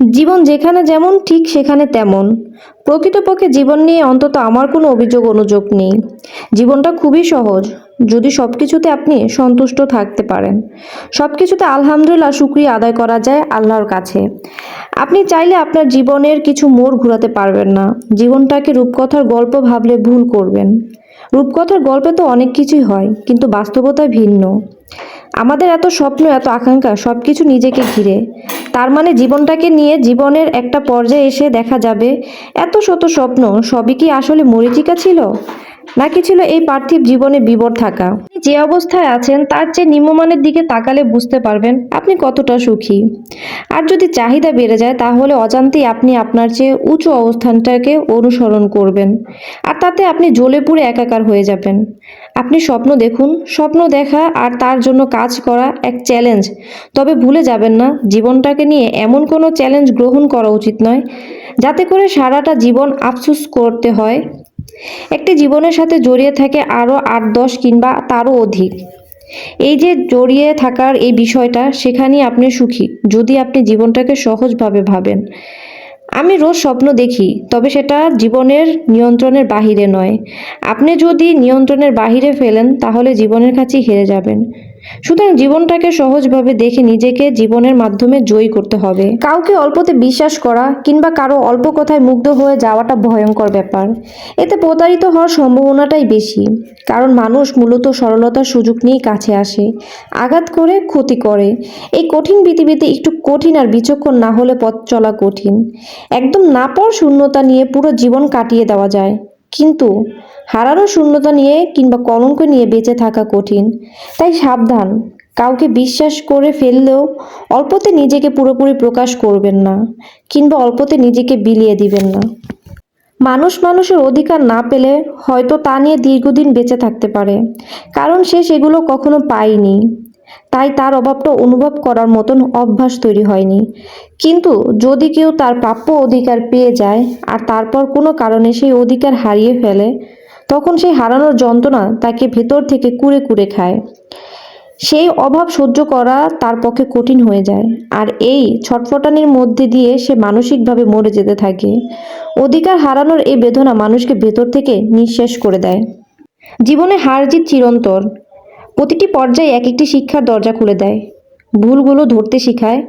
জীবন যেখানে যেমন, ঠিক সেখানে তেমন। প্রকৃতপক্ষে জীবন নিয়ে অন্তত আমার কোনো অভিযোগ অনুযোগ নেই। জীবনটা খুবই সহজ। যদি সব কিছুতে আপনি সন্তুষ্ট থাকতে পারেন। সব কিছুতে আলহামদুলিল্লাহ শুক্রিয়া আদায় করা যায় আল্লাহর কাছে। আপনি চাইলে আপনার জীবনের কিছু মোড় ঘোরাতে পারবেন না। জীবনটাকে রূপকথার গল্প ভাবলে ভুল করবেন। রূপকথার গল্পে তো অনেক কিছুই হয়, কিন্তু বাস্তবতায় ভিন্ন। আমাদের এত স্বপ্ন, এত আকাঙ্ক্ষা সব কিছু নিজেকে ঘিরে। তার মানে জীবনটাকে নিয়ে জীবনের একটা পর্যায়ে এসে দেখা যাবে। এত শত স্বপ্ন, সবই কি আসলে মরিচিকা ছিল? নাকি ছিল এই পার্থিব জীবনে বিবর থাকা। যে অবস্থায় আছেন, তার চেয়ে নিম্নমানের দিকে তাকালে বুঝতে পারবেন আপনি কতটা সুখী। আর যদি চাহিদা বেড়ে যায়, তাহলে অজান্তেই আপনি আপনার চেয়ে উঁচু অবস্থানটাকে অনুসরণ করবেন। আর তাতে আপনি জ্বলে পুড়ে একাকার হয়ে যাবেন। আপনি স্বপ্ন দেখুন, স্বপ্ন দেখা আর তার জন্য কাজ করা এক চ্যালেঞ্জ। তবে ভুলে যাবেন না, জীবনটাকে নিয়ে এমন কোনো চ্যালেঞ্জ গ্রহণ করা উচিত নয়, যাতে করে সারাটা জীবন আফসোস করতে হয়। একটি জীবনের সাথে জড়িয়ে থাকে আরও আট, দশ কিংবা তারও অধিক। এই যে জড়িয়ে থাকার এই বিষয়টা, সেখানেই আপনি সুখী, যদি আপনি জীবনটাকে সহজভাবে ভাবেন। আমি রোজ স্বপ্ন দেখি, তবে সেটা জীবনের নিয়ন্ত্রণের বাহিরে নয়। আপনি যদি নিয়ন্ত্রণের বাহিরে ফেলেন, তাহলে জীবনের কাছেই হেরে যাবেন। সুতরাং জীবনটাকে সহজভাবে দেখে নিজেকে জীবনের মাধ্যমে জয়ী করতে হবে। কাউকে অল্পতে বিশ্বাস করা কিংবা কারও অল্প কথায় মুগ্ধ হয়ে যাওয়াটা ভয়ঙ্কর ব্যাপার। এতে প্রতারিত হওয়ার সম্ভাবনাটাই বেশি। কারণ মানুষ মূলত সরলতার সুযোগ নিয়েই কাছে আসে, আঘাত করে ক্ষতি করে। এই কঠিন পৃথিবীতে একটু কঠিন আর বিচক্ষণ না হলে পথ চলা কঠিন। একদম নাপর শূন্যতা নিয়ে পুরো জীবন কাটিয়ে দেওয়া যায়। কিন্তু হারানো শূন্যতা নিয়ে কিংবা কলঙ্ক নিয়ে বেঁচে থাকা কঠিন। তাই সাবধান, কাউকে বিশ্বাস করে ফেললেও অল্পতে নিজেকে পুরোপুরি প্রকাশ করবেন না, কিংবা অল্পতে নিজেকে বিলিয়ে দিবেন না। মানুষ মানুষের অধিকার না পেলে হয়তো তা নিয়ে দীর্ঘদিন বেঁচে থাকতে পারে, কারণ সে সেগুলো কখনো পায়নি। তাই তার অভাবটা অনুভব করার মতন অভ্যাস তৈরি হয়নি। কিন্তু যদি কেউ তার প্রাপ্য অধিকার পেয়ে যায় আর তারপর কোনো কারণে সেই অধিকার হারিয়ে ফেলে তখন সেই হারানোর যন্ত্রণা তাকে ভেতর থেকে কুড়ে কুড়ে খায়। সেই অভাব সহ্য করা তার পক্ষে কঠিন হয়ে যায়। আর এই ছটফটানির মধ্যে দিয়ে সে মানসিকভাবে মরে যেতে থাকে। অধিকার হারানোর এই বেদনা মানুষকে ভেতর থেকে নিঃশেষ করে দেয়। জীবনে হার জিত চিরন্তর প্রতিটি পর্যায়ে এক একটি শিক্ষার দরজা খুলে দেয়। ভুলগুলো ধরতে শেখায়।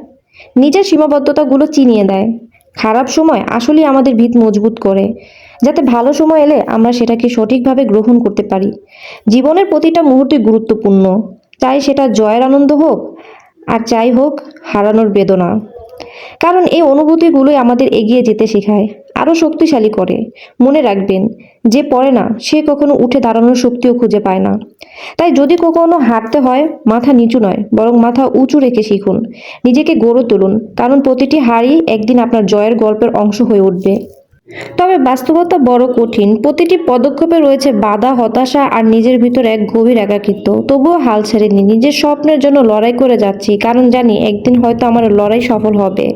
নিজের সীমাবদ্ধতাগুলো চিনিয়ে দেয়। খারাপ সময় আসলেই আমাদের ভিত মজবুত করে, যাতে ভালো সময় এলে আমরা সেটাকে সঠিকভাবে গ্রহণ করতে পারি। জীবনের প্রতিটা মুহূর্তে গুরুত্বপূর্ণ চাই সেটা জয়ের আনন্দ হোক আর চাই হোক হারানোর বেদনা। কারণ এই অনুভূতিগুলোই আমাদের এগিয়ে যেতে শেখায়, আরও শক্তিশালী করে। মনে রাখবেন, যে পড়ে না, সে কখনো উঠে দাঁড়ানোর শক্তিও খুঁজে পায় না। তাই যদি কখনো হাঁটতে হয়, মাথা নিচু নয়, বরং মাথা উঁচু রেখে শিখুন। নিজেকে গড়ে তুলুন, কারণ প্রতিটি হারই একদিন আপনার জয়ের গল্পের অংশ হয়ে উঠবে। তবে বাস্তবতা বড় কঠিন। প্রতিটি পদক্ষেপে রয়েছে বাধা, হতাশা আর নিজের ভিতর এক গভীর একাকিত্ব। তবুও হাল ছেড়েনি নিজের স্বপ্নের জন্য লড়াই করে যাচ্ছি। কারণ জানি, একদিন হয়তো আমার লড়াই সফল হবে।